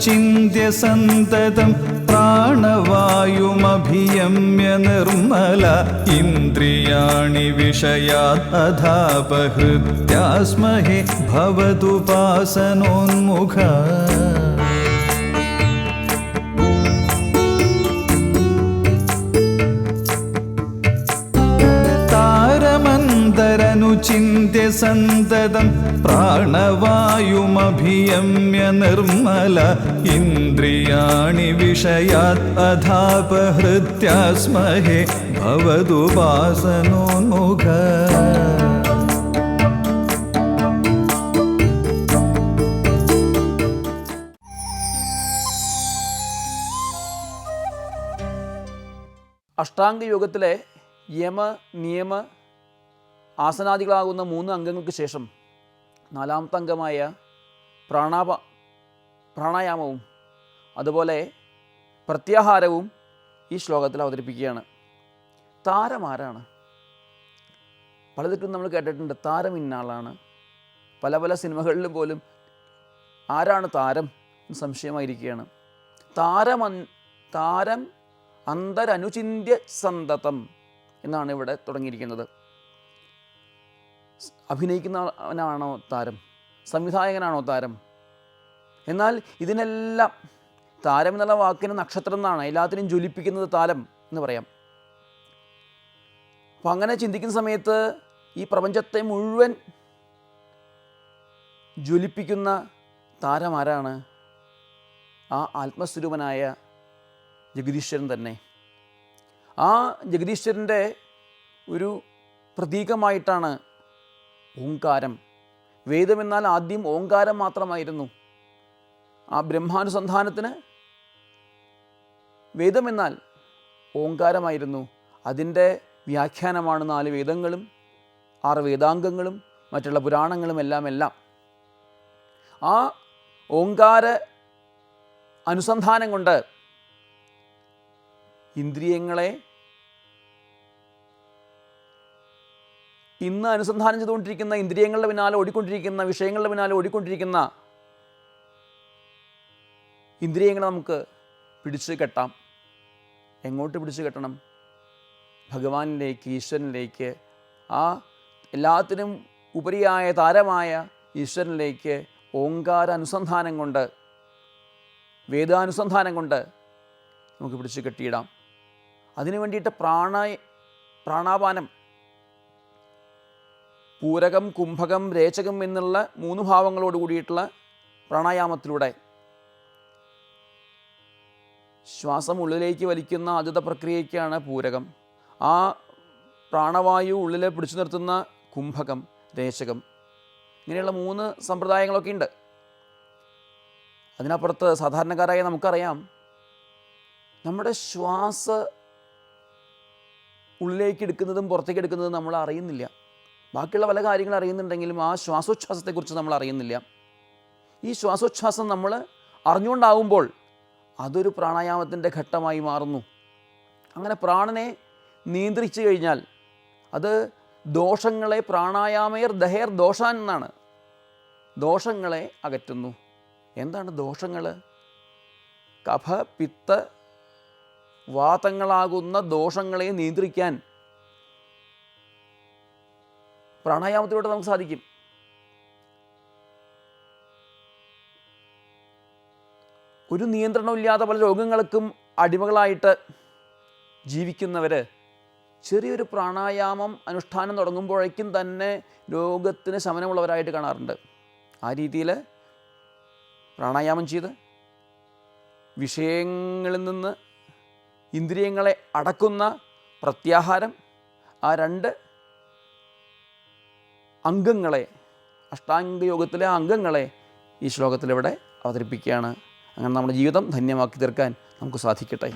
ചിന്യ സന്തതം പ്രാണവായുമഭിയമ്യ നിർമ്മല ഇന്ദ്രിയാണി വിഷയാത് അധാപഹൃത്യാസ്മഹേ ഭവതുപാസനോന്മുഖ താരമന്തരനുചിന്യ സന്തതം പ്രാണവായുമഭിയമ്യ നിർമ്മല ഇന്ദ്രിയാണി വിഷയാത് അധാപഹൃത്യാസ്മഹേ ഭവതുപാസനോന്മുഖ അഷ്ടാംഗ യോഗത്തിലെ യമ നിയമ ആസനാദികളാകുന്ന മൂന്ന് അംഗങ്ങൾക്ക് ശേഷം നാലാമത്തെ അംഗമായ പ്രാണാപ പ്രാണായാമവും അതുപോലെ പ്രത്യാഹാരവും ഈ ശ്ലോകത്തിൽ അവതരിപ്പിക്കുകയാണ്. താരം ആരാണ്? പലതിട്ടും നമ്മൾ കേട്ടിട്ടുണ്ട് താരം ഇന്നാളാണ് പല പല സിനിമകളിലും പോലും ആരാണ് താരം എന്ന് സംശയമായിരിക്കുകയാണ്. താരം താരം അന്തരനുചിന്യ സന്തതം എന്നാണ് ഇവിടെ തുടങ്ങിയിരിക്കുന്നത്. അഭിനയിക്കുന്നവനാണോ താരം? സംവിധായകനാണോ താരം? എന്നാൽ ഇതിനെല്ലാം താരം എന്നുള്ള വാക്കിന് നക്ഷത്രം എന്നാണ്. എല്ലാത്തിനും ജ്വലിപ്പിക്കുന്നത് താരം എന്ന് പറയാം. അപ്പം അങ്ങനെ ചിന്തിക്കുന്ന സമയത്ത് ഈ പ്രപഞ്ചത്തെ മുഴുവൻ ജ്വലിപ്പിക്കുന്ന താരം ആരാണ്? ആ ആത്മസ്വരൂപനായ ജഗദീശ്വരൻ തന്നെ. ആ ജഗദീശ്വരന്റെ ഒരു പ്രതീകമായിട്ടാണ് ഓങ്കാരം. വേദമെന്നാൽ ആദ്യം ഓങ്കാരം മാത്രമായിരുന്നു. ആ ബ്രഹ്മാനുസന്ധാനത്തിന് വേദമെന്നാൽ ഓങ്കാരമായിരുന്നു. അതിന്റെ വ്യാഖ്യാനമാണ് നാല് വേദങ്ങളും ആറ് വേദാംഗങ്ങളും മറ്റുള്ള പുരാണങ്ങളും എല്ലാം എല്ലാം. ആ ഓങ്കാര അനുസന്ധാനം കൊണ്ട് ഇന്ദ്രിയങ്ങളെ ഇന്ന് അനുസന്ധാനം ചെയ്തുകൊണ്ടിരിക്കുന്ന ഇന്ദ്രിയങ്ങളുടെ പിന്നാലെ ഓടിക്കൊണ്ടിരിക്കുന്ന വിഷയങ്ങളുടെ പിന്നാലെ ഓടിക്കൊണ്ടിരിക്കുന്ന ഇന്ദ്രിയങ്ങളെ നമുക്ക് പിടിച്ചു കെട്ടാം. എങ്ങോട്ട് പിടിച്ചു കെട്ടണം? ഭഗവാനിലേക്ക് ഈശ്വരനിലേക്ക് ആ എല്ലാത്തിനും ഉപരിയായ താരമായ ഈശ്വരനിലേക്ക് ഓങ്കാര അനുസന്ധാനം കൊണ്ട് വേദാനുസന്ധാനം കൊണ്ട് നമുക്ക് പിടിച്ച് കെട്ടിയിടാം. അതിനു വേണ്ടിയിട്ട് പ്രാണ പ്രാണാപാനം പൂരകം കുംഭകം രേചകം എന്നുള്ള മൂന്ന് ഭാവങ്ങളോട് കൂടിയിട്ടുള്ള പ്രാണായാമത്തിലൂടെ ശ്വാസം ഉള്ളിലേക്ക് വലിക്കുന്ന ആദ്യത്തെ പ്രക്രിയയ്ക്കാണ് പൂരകം. ആ പ്രാണവായു ഉള്ളിൽ പിടിച്ചു നിർത്തുന്ന കുംഭകം രേചകം ഇങ്ങനെയുള്ള മൂന്ന് സമ്പ്രദായങ്ങളൊക്കെ ഉണ്ട്. അതിനപ്പുറത്ത് സാധാരണക്കാരായ നമുക്കറിയാം നമ്മുടെ ശ്വാസ ഉള്ളിലേക്ക് എടുക്കുന്നതും പുറത്തേക്ക് എടുക്കുന്നതും നമ്മൾ അറിയുന്നില്ല. ബാക്കിയുള്ള പല കാര്യങ്ങൾ അറിയുന്നുണ്ടെങ്കിലും ആ ശ്വാസോച്ഛ്വാസത്തെക്കുറിച്ച് നമ്മൾ അറിയുന്നില്ല. ഈ ശ്വാസോച്ഛ്വാസം നമ്മൾ അറിഞ്ഞുകൊണ്ടാവുമ്പോൾ അതൊരു പ്രാണായാമത്തിന്റെ ഘട്ടമായി മാറുന്നു. അങ്ങനെ പ്രാണനെ നിയന്ത്രിച്ചു കഴിഞ്ഞാൽ അത് ദോഷങ്ങളെ പ്രാണായാമയർ ദഹേർ ദോഷാൻ എന്നാണ്. ദോഷങ്ങളെ അകറ്റുന്നു. എന്താണ് ദോഷങ്ങൾ? കഫ പിത്ത വാതങ്ങളാകുന്ന ദോഷങ്ങളെ നിയന്ത്രിക്കാൻ പ്രാണായാമത്തിലൂടെ നമുക്ക് സാധിക്കും. ഒരു നിയന്ത്രണമില്ലാത്ത പല രോഗങ്ങൾക്കും അടിമകളായിട്ട് ജീവിക്കുന്നവർ ചെറിയൊരു പ്രാണായാമം അനുഷ്ഠാനം തുടങ്ങുമ്പോഴേക്കും തന്നെ രോഗത്തിന് ശമനമുള്ളവരായിട്ട് കാണാറുണ്ട്. ആ രീതിയിൽ പ്രാണായാമം ചെയ്ത് വിഷയങ്ങളിൽ നിന്ന് ഇന്ദ്രിയങ്ങളെ അടക്കുന്ന പ്രത്യാഹാരം ആ രണ്ട് അംഗങ്ങളെ അഷ്ടാംഗയോഗത്തിലെ അംഗങ്ങളെ ഈ ശ്ലോകത്തിലിവിടെ അവതരിപ്പിക്കുകയാണ്. അങ്ങനെ നമ്മുടെ ജീവിതം ധന്യമാക്കി തീർക്കാൻ നമുക്ക് സാധിക്കട്ടെ.